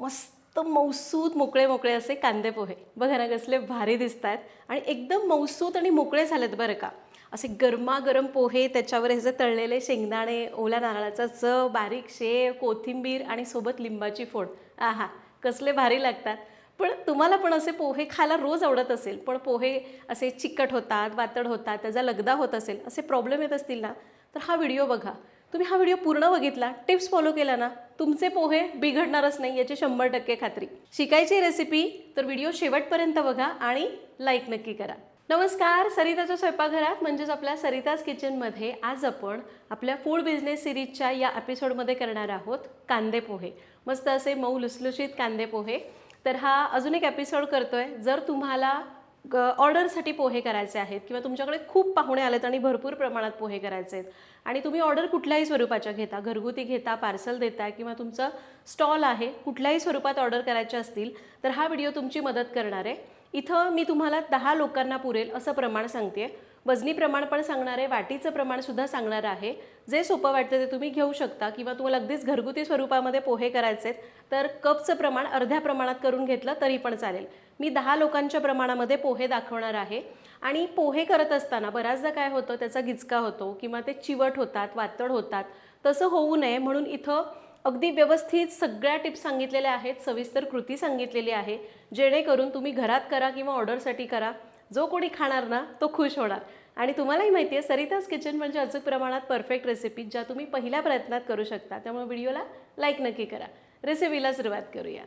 मस्त मौसूद मोकळे मोकळे असे कांदे पोहे. बघा ना कसले भारी दिसत आहेत आणि एकदम मौसूद आणि मोकळे झालेत बरं का. असे गरमागरम पोहे त्याच्यावर ह्याचे तळलेले शेंगदाणे ओल्या नारळाचा चव बारीक शेव कोथिंबीर आणि सोबत लिंबाची फोड. आहा कसले भारी लागतात. पण तुम्हाला पण असे पोहे खायला रोज आवडत असेल पण पोहे असे चिकट होतात वातड होतात त्याचा लगदा होत असेल असे प्रॉब्लेम येत असतील ना तर हा व्हिडिओ बघा. तुम्ही हा व्हिडिओ पूर्ण बघितला टिप्स फॉलो केला ना तुमचे पोहे बिघडणारच नाही याची शंभर टक्के खात्री. शिकायची रेसिपी तर व्हिडिओ शेवटपर्यंत बघा आणि लाईक नक्की करा. नमस्कार सरिताच्या स्वयंपाकघरात म्हणजेच आपल्या सरिताज किचनमध्ये आज आपण आपल्या फूड बिझनेस सिरीजच्या या एपिसोडमध्ये करणार आहोत कांदे पोहे. मस्त असे मऊ लुसलुशीत कांदे पोहे. तर हा अजून एक एपिसोड करतोय. जर तुम्हाला ऑर्डरसाठी पोहे करायचे आहेत किंवा तुमच्याकडे खूप पाहुणे आलेत आणि भरपूर प्रमाणात पोहे करायचे आहेत. आणि तुम्ही ऑर्डर कुठल्याही स्वरूपाच्या घेता घरगुती घेता पार्सल देता किंवा तुमचं स्टॉल आहे कुठल्याही स्वरूपात ऑर्डर करायचे असतील तर हा व्हिडिओ तुमची मदत करणार आहे. इथं मी तुम्हाला दहा लोकांना पुरेल असं प्रमाण सांगते वजनी प्रमाण पण सांगणार आहे वाटीचं प्रमाणसुद्धा सांगणार आहे. जे सोपं वाटतं ते तुम्ही घेऊ शकता किंवा तुम्हाला अगदीच घरगुती स्वरूपामध्ये पोहे करायचे तर कपचं प्रमाण अर्ध्या प्रमाणात करून घेतलं तरी पण चालेल. मी दहा लोकांच्या प्रमाणामध्ये पोहे दाखवणार आहे. आणि पोहे करत असताना बऱ्याचदा काय होतं त्याचा गिचका होतो किंवा ते चिवट होतात वातड होतात तसं होऊ नये. म्हणून इथं अगदी व्यवस्थित सगळ्या टिप्स सांगितलेल्या आहेत सविस्तर कृती सांगितलेली आहे. जेणेकरून तुम्ही घरात करा किंवा ऑर्डरसाठी करा. जो कोणी खाणार ना तो खुश होणार. आणि तुम्हालाही माहिती आहे सरिताज किचन म्हणजे अचूक प्रमाणात परफेक्ट रेसिपी ज्या तुम्ही पहिल्या प्रयत्नात करू शकता. त्यामुळे व्हिडिओला लाईक नक्की करा. रेसिपीला सुरुवात करूया.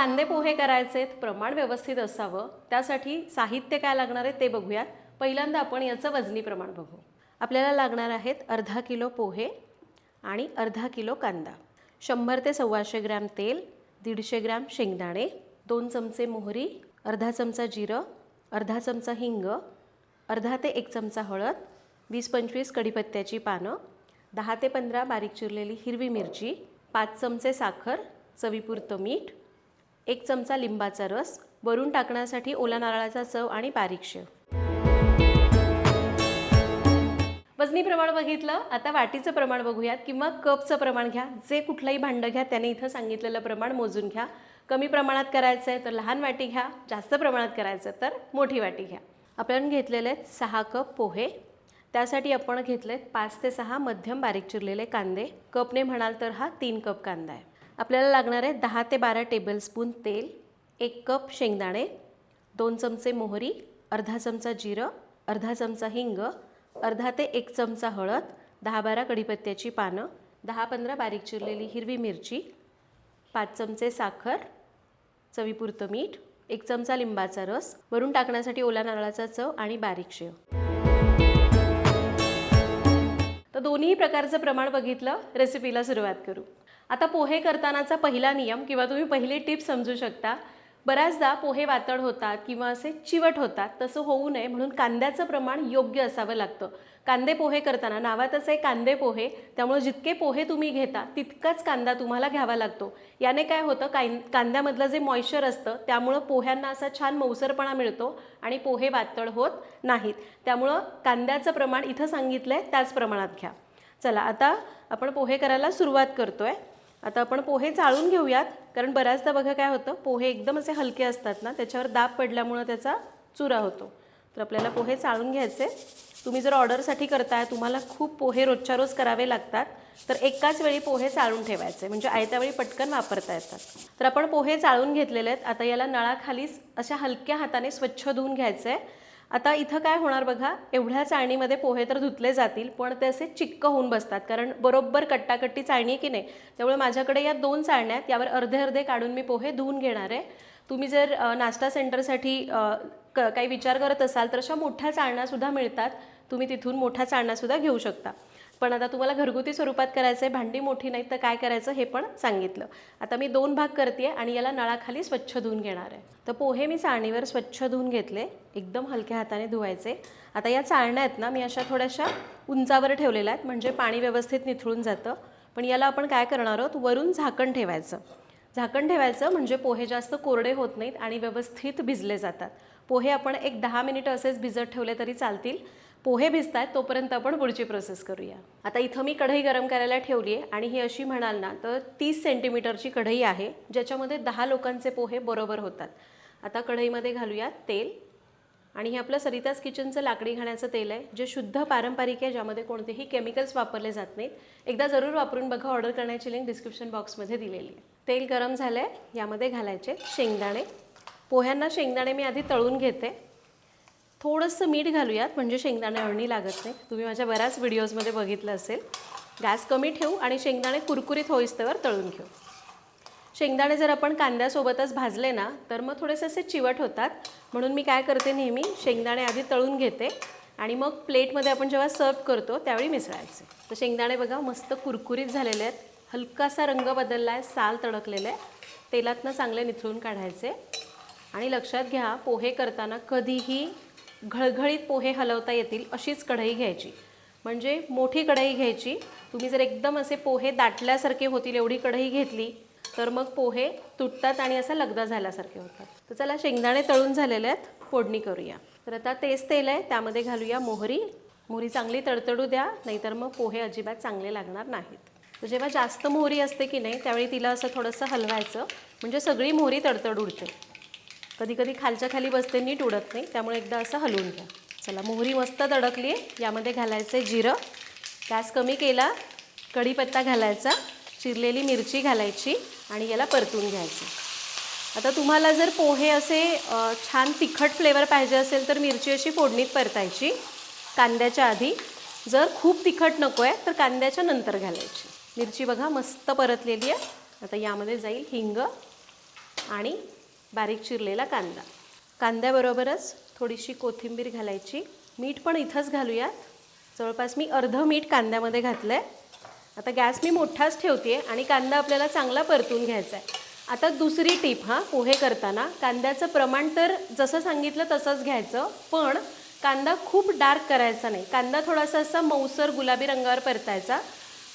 कांदे पोहे करायचेत प्रमाण व्यवस्थित असावं त्यासाठी साहित्य काय लागणार आहे ते बघूयात. पहिल्यांदा आपण याचं वजनी प्रमाण बघू. आपल्याला लागणार आहेत अर्धा किलो पोहे आणि अर्धा किलो कांदा. शंभर ते सव्वाशे ग्रॅम तेल दीडशे ग्रॅम शेंगदाणे दोन चमचे मोहरी अर्धा चमचा जिरं अर्धा चमचा हिंग अर्धा ते एक चमचा हळद वीस पंचवीस कढीपत्त्याची पानं दहा ते पंधरा बारीक चिरलेली हिरवी मिरची पाच चमचे साखर चवीपुरतं मीठ एक चमचा लिंबाचा रस वरून टाकण्यासाठी ओला नारळाचा चव आणि बारीक शेव वजनी प्रमाण बघितलं? आता वाटीचं प्रमाण बघूयात किंवा कपचं प्रमाण घ्या. जे कुठलंही भांडं घ्या त्याने इथं सांगितलेलं प्रमाण मोजून घ्या. कमी प्रमाणात करायचं आहे तर लहान वाटी घ्या जास्त प्रमाणात करायचं तर मोठी वाटी घ्या. आपण घेतलेले आहेत सहा कप पोहे. त्यासाठी आपण घेतले आहेत पाच ते सहा मध्यम बारीक चिरलेले कांदे. कपने म्हणाल तर हा तीन कप कांदा आहे. आपल्याला लागणार आहे दहा ते बारा टेबलस्पून तेल एक कप शेंगदाणे दोन चमचे मोहरी अर्धा चमचा जिरं अर्धा चमचा हिंग अर्धा ते एक चमचा हळद दहा बारा कढीपत्त्याची पानं दहा पंधरा बारीक चिरलेली हिरवी मिरची पाच चमचे साखर चवीपुरतं मीठ एक चमचा लिंबाचा रस वरून टाकण्यासाठी ओला नारळाचा चव आणि बारीक शेव. तर दोन्ही प्रकारचं प्रमाण बघितलं रेसिपीला सुरुवात करू. आता पोहे करतानाचा पहिला नियम किंवा तुम्ही पहिली टिप समजू शकता. बऱ्याचदा पोहे वातड होतात किंवा असे चिवट होतात तसं होऊ नये म्हणून कांद्याचं प्रमाण योग्य असावं लागतं. कांदे पोहे करताना नावातच आहे कांदे पोहे त्यामुळे जितके पोहे तुम्ही घेता तितकाच कांदा तुम्हाला घ्यावा लागतो. याने काय होतं कां कांद्यामधलं जे मॉइश्चर असतं त्यामुळं पोह्यांना असा छान मौसरपणा मिळतो आणि पोहे वातड होत नाहीत. त्यामुळं कांद्याचं प्रमाण इथं सांगितलं आहे त्याच प्रमाणात घ्या. चला आता आपण पोहे करायला सुरुवात करतो आहे आता आपण पोहे चाळून घेऊयात. कारण बऱ्याचदा बघा काय होतं पोहे एकदम असे हलके असतात ना त्याच्यावर दाब पडल्यामुळं त्याचा चुरा होतो. तर आपल्याला पोहे चाळून घ्यायचे. तुम्ही जर ऑर्डरसाठी करताय तुम्हाला खूप पोहे रोजच्या रोज करावे लागतात. तर एकाच वेळी पोहे चाळून ठेवायचे म्हणजे आयत्यावेळी पटकन वापरता येतात. तर आपण पोहे चाळून घेतलेले आहेत. आता याला नळाखालीच अशा हलक्या हाताने स्वच्छ धुवून घ्यायचं. आहे आता इथं काय होणार बघा एवढ्या चाळणीमध्ये पोहे तर धुतले जातील पण ते असे चिक्क होऊन बसतात. कारण बरोबर कट्टाकट्टी चाळणी आहे की नाही? त्यामुळे माझ्याकडे या दोन चाळण्यात यावर अर्धे अर्धे काढून मी पोहे धुवून घेणार आहे. तुम्ही जर नाश्ता सेंटरसाठी क काही विचार करत असाल तर अशा मोठ्या चाळण्यासुद्धा मिळतात. तुम्ही तिथून मोठ्या चाळण्यासुद्धा घेऊ शकता. पण आता तुम्हाला घरगुती स्वरूपात करायचं आहे भांडी मोठी नाही तर काय करायचं हे पण सांगितलं. आता मी दोन भाग करते आणि याला नळाखाली स्वच्छ धुवून घेणार आहे. तर पोहे मी चाळणीवर स्वच्छ धुवून घेतले एकदम हलक्या हाताने धुवायचे. आता या चाळण्या आहेत ना मी अशा थोड्याशा उंचावर ठेवलेल्या आहेत म्हणजे पाणी व्यवस्थित निथळून जातं. पण याला आपण काय करणार आहोत? वरून झाकण ठेवायचं. झाकण ठेवायचं म्हणजे पोहे जास्त कोरडे होत नाहीत आणि व्यवस्थित भिजले जातात. पोहे आपण एक दहा मिनिटं असेच भिजत ठेवले तरी चालतील. पोहे भिजत आहेत तोपर्यंत आपण पुढची प्रोसेस करूया. आता इथं मी कढई गरम करायला ठेवली आहे आणि ही अशी म्हणाल ना तर तीस सेंटीमीटरची कढई आहे ज्याच्यामध्ये दहा लोकांचे पोहे बरोबर होतात. आता कढईमध्ये घालूया तेल आणि हे आपलं सरिताज किचनचं लाकडी घाण्याचं तेल आहे जे शुद्ध पारंपरिक आहे ज्यामध्ये कोणतेही केमिकल्स वापरले जात नाहीत. एकदा जरूर वापरून बघा ऑर्डर करण्याची लिंक डिस्क्रिप्शन बॉक्समध्ये दिलेली आहे. तेल गरम झालं आहे यामध्ये घालायचे शेंगदाणे. पोह्यांना शेंगदाणे मी आधी तळून घेते. थोडंसं मीठ घालूयात म्हणजे शेंगदाणे अळणी लागत नाही तुम्ही माझ्या बऱ्याच व्हिडिओजमध्ये बघितलं असेल. गॅस कमी ठेवू आणि शेंगदाणे कुरकुरीत होईस्तवर तळून घेऊ. शेंगदाणे जर आपण कांद्यासोबतच भाजले ना तर मग थोडेसे असे चिवट होतात. म्हणून मी काय करते नेहमी शेंगदाणे आधी तळून घेते आणि मग प्लेटमध्ये आपण जेव्हा सर्व करतो त्यावेळी मिसळायचे. तर शेंगदाणे बघा मस्त कुरकुरीत झालेले आहेत. हलकासा रंग बदलला आहे साल तडकलेलं आहे तेलातनं चांगले निथळून काढायचे. आणि लक्षात घ्या पोहे करताना कधीही घळघळीत पोहे हलवता येतील अशीच कढई घ्यायची. म्हणजे मोठी कढई घ्यायची. तुम्ही जर एकदम असे पोहे दाटल्यासारखे होतील एवढी कढई घेतली तर मग पोहे तुटतात आणि असा लगदा झाल्यासारखे होतात. तर चला शेंगदाणे तळून झालेले आहेत फोडणी करूया. तर आता तेच तेल आहे त्यामध्ये घालूया मोहरी. मोहरी चांगली तडतडू द्या नाहीतर मग पोहे अजिबात चांगले लागणार नाहीत. तर जेव्हा जास्त मोहरी असते की नाही त्यावेळी तिला असं थोडंसं हलवायचं. म्हणजे सगळी मोहरी तडतड उडते. कधी कधी खालच्या खाली बसते नीट उडत नाही. त्यामुळे एकदा असं हलवून घ्या. चला मोहरी मस्त तडकली आहे यामध्ये घालायचं आहे जिरं. गॅस कमी केला कढीपत्ता घालायचा चिरलेली मिरची घालायची आणि याला परतून घ्यायचं. आता तुम्हाला जर पोहे असे छान तिखट फ्लेवर पाहिजे असेल तर मिरची अशी फोडणीत परतायची. कांद्याच्या आधी. जर खूप तिखट नको आहे तर कांद्याच्या नंतर घालायची. मिरची बघा मस्त परतलेली आहे आता यामध्ये जाईल हिंग आणि बारीक चिरलेला कांदा. कांद्याबरोबरच थोडीशी कोथिंबीर घालायची. मीठ पण इथंच घालूयात. जवळपास मी अर्ध मीठ कांद्यामध्ये घातलं आहे आता गॅस मी मोठाच ठेवते आणि कांदा आपल्याला चांगला परतून घ्यायचा आहे आता दुसरी टीप हां पोहे करताना. कांद्याचं प्रमाण तर जसं सांगितलं तसंच घ्यायचं पण कांदा खूप डार्क करायचा नाही. कांदा थोडासा असा मऊसर गुलाबी रंगावर परतायचा.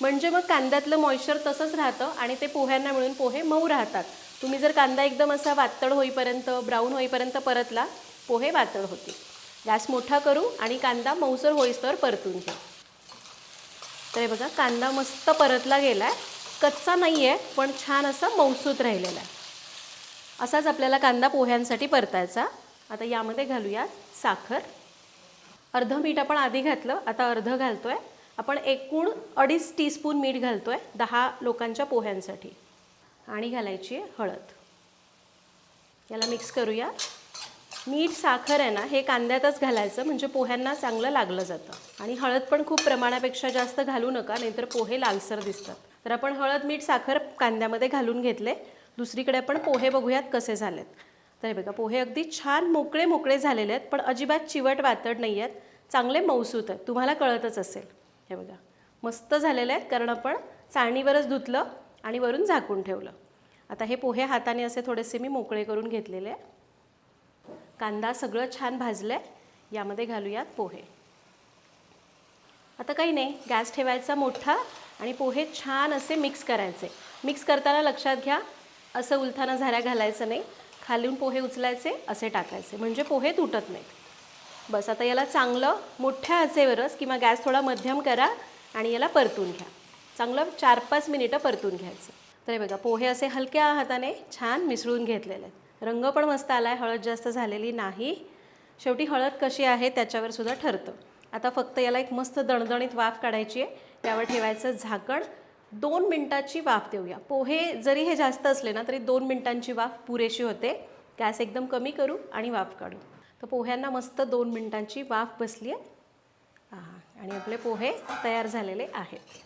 म्हणजे मग कांद्यातलं मॉइश्चर तसंच राहतं आणि ते पोह्यांना मिळून पोहे मऊ राहतात. तुम्ही जर कांदा एकदम असा वातळ होईपर्यंत ब्राऊन होईपर्यंत परतला पोहे वातळ होतील. गॅस मोठा करू आणि कांदा मऊसर होईस्तवर परतून घेऊ तर हे बघा कांदा मस्त परतला गेला आहे कच्चा नाही आहे पण छान असा मऊसूत राहिलेला आहे. असाच आपल्याला कांदा पोह्यांसाठी परतायचा. आता यामध्ये घालूया साखर. अर्धं मीठ आपण आधी घातलं आता अर्ध घालतो आहे आपण एकूण अडीच टीस्पून मीठ घालतो आहे दहा लोकांच्या पोह्यांसाठी. आणि घालायची आहे हळद. याला मिक्स करूया. मीठ साखर आहे ना हे कांद्यातच घालायचं म्हणजे पोह्यांना चांगलं लागलं जातं. आणि हळद पण खूप प्रमाणापेक्षा जास्त घालू नका नाहीतर पोहे लालसर दिसतात. तर आपण हळद मीठ साखर कांद्यामध्ये घालून घेतले. दुसरीकडे आपण पोहे बघूयात कसे झालेत. तर हे बघा पोहे अगदी छान मोकळे मोकळे झालेले आहेत पण अजिबात चिवट वातड नाही आहेत. चांगले मौसूत आहेत तुम्हाला कळतच असेल. हे बघा मस्त झालेले आहेत कारण आपण चाळणीवरच धुतलं आणि वरून झाकून ठेवलं. आता हे पोहे हाताने असे थोडेसे मी मोकळे करून घेतलेले आहे. कांदा सगळं छान भाजलं आहे यामध्ये घालूयात पोहे. आता काही नाही गॅस ठेवायचा मोठा आणि पोहे छान असे मिक्स करायचे. मिक्स करताना लक्षात घ्या असं उलथाना झाऱ्या घालायचं नाही. खालून पोहे उचलायचे असे टाकायचे. म्हणजे पोहे तुटत नाहीत. बस आता याला चांगलं मोठ्या आचेवरच किंवा गॅस थोडा मध्यम करा आणि याला परतून घ्या. चांगलं चार पाच मिनिटं परतून घ्यायचं. तर हे बघा पोहे असे हलक्या हाताने छान मिसळून घेतलेले आहेत. रंग पण मस्त आला आहे हळद जास्त झालेली नाही. शेवटी हळद कशी आहे त्याच्यावर सुद्धा ठरतं. आता फक्त याला एक मस्त दणदणीत वाफ काढायची आहे. त्यावर ठेवायचं झाकण. दोन मिनटाची वाफ देऊया. पोहे जरी हे जास्त असले ना तरी दोन मिनटांची वाफ पुरेशी होते. गॅस एकदम कमी करू आणि वाफ काढू. तर पोह्यांना मस्त दोन मिनटांची वाफ बसली आहे. आणि आपले पोहे तयार झालेले आहेत.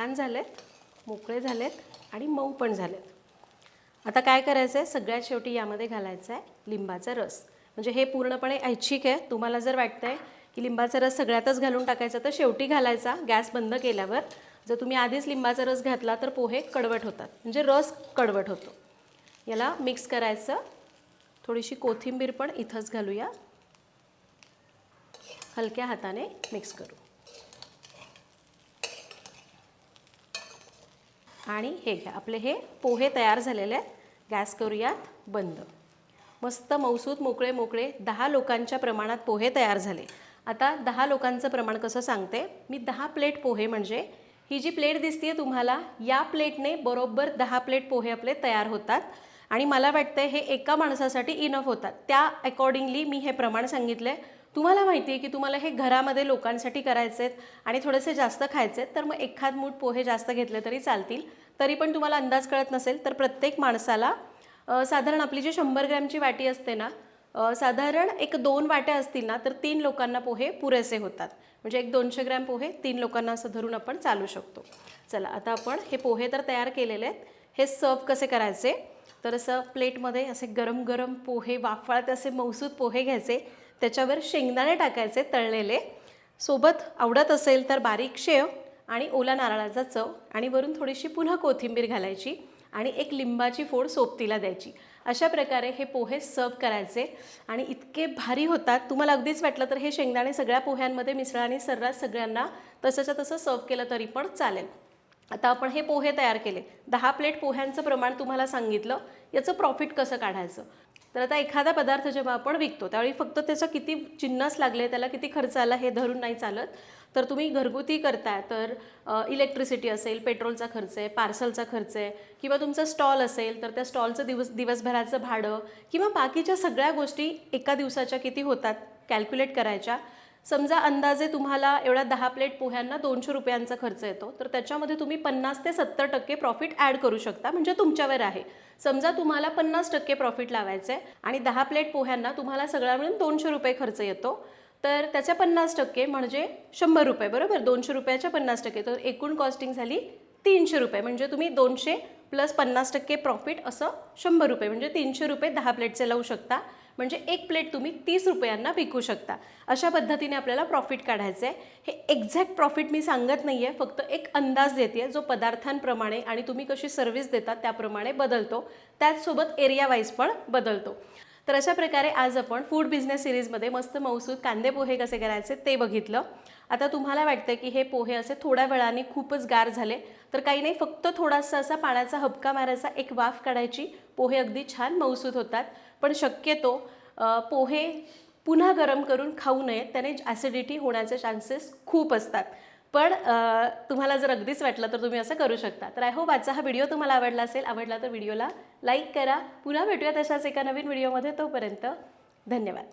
छान झालेत मोकळे झालेत आणि मऊ पण झालेत. आता काय करायचं आहे सगळ्यात शेवटी यामध्ये घालायचा आहे लिंबाचा रस. म्हणजे हे पूर्णपणे ऐच्छिक आहे. तुम्हाला जर वाटतं आहे की लिंबाचा रस सगळ्यातच घालून टाकायचा तर शेवटी घालायचा. गॅस बंद केल्यावर जर तुम्ही आधीच लिंबाचा रस घातला तर पोहे कडवट होतात. म्हणजे रस कडवट होतो. याला मिक्स करायचं. थोडीशी कोथिंबीर पण इथंच घालूया. हलक्या हाताने मिक्स करू. आणि हे घ्या. आपले हे पोहे तयार झालेले आहेत. गॅस करूयात बंद. मस्त मौसूद मोकळे मोकळे दहा लोकांच्या प्रमाणात पोहे तयार झाले. आता दहा लोकांचं प्रमाण कसं सांगते? मी दहा प्लेट पोहे म्हणजे ही जी प्लेट दिसते तुम्हाला या प्लेटने बरोबर दहा प्लेट पोहे आपले तयार होतात. आणि मला वाटतं हे एका माणसासाठी इनफ होतात. त्या अकॉर्डिंगली मी हे प्रमाण सांगितलं आहे तुम्हाला माहिती आहे की तुम्हाला हे घरामध्ये लोकांसाठी करायचे आहेत आणि थोडेसे जास्त खायचे आहेत तर मग एखाद मूठ पोहे जास्त घेतले तरी चालतील. तरी पण तुम्हाला अंदाज कळत नसेल तर प्रत्येक माणसाला साधारण आपली जी शंभर ग्रॅमची वाटी असते ना साधारण एक दोन वाट्या असतील ना तर तीन लोकांना पोहे पुरेसे होतात. म्हणजे एक दोनशे ग्रॅम पोहे तीन लोकांना असं धरून आपण चालू शकतो. चला आता आपण हे पोहे तर तयार केलेले आहेत. हे सर्व कसे करायचे? तर असं प्लेटमध्ये असे गरम गरम पोहे वाफाळत असे मौसूद पोहे घ्यायचे. त्याच्यावर शेंगदाणे टाकायचे तळलेले. सोबत आवडत असेल तर बारीक शेव आणि ओला नारळाचा चव आणि वरून थोडीशी पुन्हा कोथिंबीर घालायची आणि एक लिंबाची फोड सोबतीला द्यायची. अशा प्रकारे हे पोहे सर्व करायचे आणि इतके भारी होतात. तुम्हाला अगदीच वाटलं तर हे शेंगदाणे सगळ्या पोह्यांमध्ये मिसळा आणि सर्रास सगळ्यांना तसंच्या तसं सर्व केलं तरी पण चालेल. आता आपण हे पोहे तयार केले. दहा प्लेट पोह्यांचं प्रमाण तुम्हाला सांगितलं. याचं प्रॉफिट कसं काढायचं? तर आता एखादा पदार्थ जेव्हा आपण विकतो त्यावेळी फक्त त्याचं किती चिन्हस लागले त्याला किती खर्च आला हे धरून नाही चालत. तर तुम्ही घरगुती करताय तर इलेक्ट्रिसिटी असेल पेट्रोलचा खर्च आहे पार्सलचा खर्च आहे किंवा तुमचा स्टॉल असेल तर त्या स्टॉलचं दिवस दिवसभराचं भाडं किंवा बाकीच्या सगळ्या गोष्टी एका दिवसाच्या किती होतात कॅल्क्युलेट करायच्या. समजा अंदाजे तुम्हाला एवढ्या दहा प्लेट पोह्यांना दोनशे रुपयांचा खर्च येतो तर त्याच्यामध्ये तुम्ही पन्नास ते सत्तर टक्के प्रॉफिट ॲड करू शकता म्हणजे तुमच्यावर आहे. समजा तुम्हाला पन्नास टक्के प्रॉफिट लावायचं आहे आणि दहा प्लेट पोह्यांना तुम्हाला सगळा मिळून दोनशे रुपये खर्च येतो तर त्याच्या पन्नास टक्के म्हणजे शंभर रुपये बरोबर? दोनशे रुपयाच्या पन्नास टक्के तर एकूण कॉस्टिंग झाली तीनशे रुपये म्हणजे तुम्ही दोनशे प्लस पन्नास टक्के प्रॉफिट असं शंभर रुपये म्हणजे तीनशे रुपये दहा प्लेटचे लावू शकता. म्हणजे एक प्लेट तुम्ही तीस रुपयांना विकू शकता. अशा पद्धतीने आपल्याला प्रॉफिट काढायचं आहे हे एक्झॅक्ट प्रॉफिट मी सांगत नाही आहे फक्त एक अंदाज देते जो पदार्थांप्रमाणे आणि तुम्ही कशी सर्व्हिस देतात त्याप्रमाणे बदलतो. त्याचसोबत एरिया वाईज पण बदलतो. तर अशा प्रकारे आज आपण फूड बिझनेस सिरीजमध्ये मस्त मौसूद कांदे पोहे कसे करायचे ते बघितलं. आता तुम्हाला वाटतं की हे पोहे असे थोड्या वेळाने खूपच गार झाले. तर काही नाही फक्त थोडासा असा पाण्याचा हबका मारायचा एक वाफ काढायची. पोहे अगदी छान मौसूद होतात. पण शक्यतो पोहे पुन्हा गरम करून खाऊ नये त्याने ॲसिडिटी होण्याचे चान्सेस खूप असतात. पण तुम्हाला जर अगदीच वाटलं तर तुम्ही असं करू शकता. तर आय होप आजचा हा व्हिडिओ तुम्हाला आवडला असेल. आवडला तर व्हिडिओला लाईक करा. पुन्हा भेटूया तशाच एका नवीन व्हिडिओमध्ये तोपर्यंत धन्यवाद.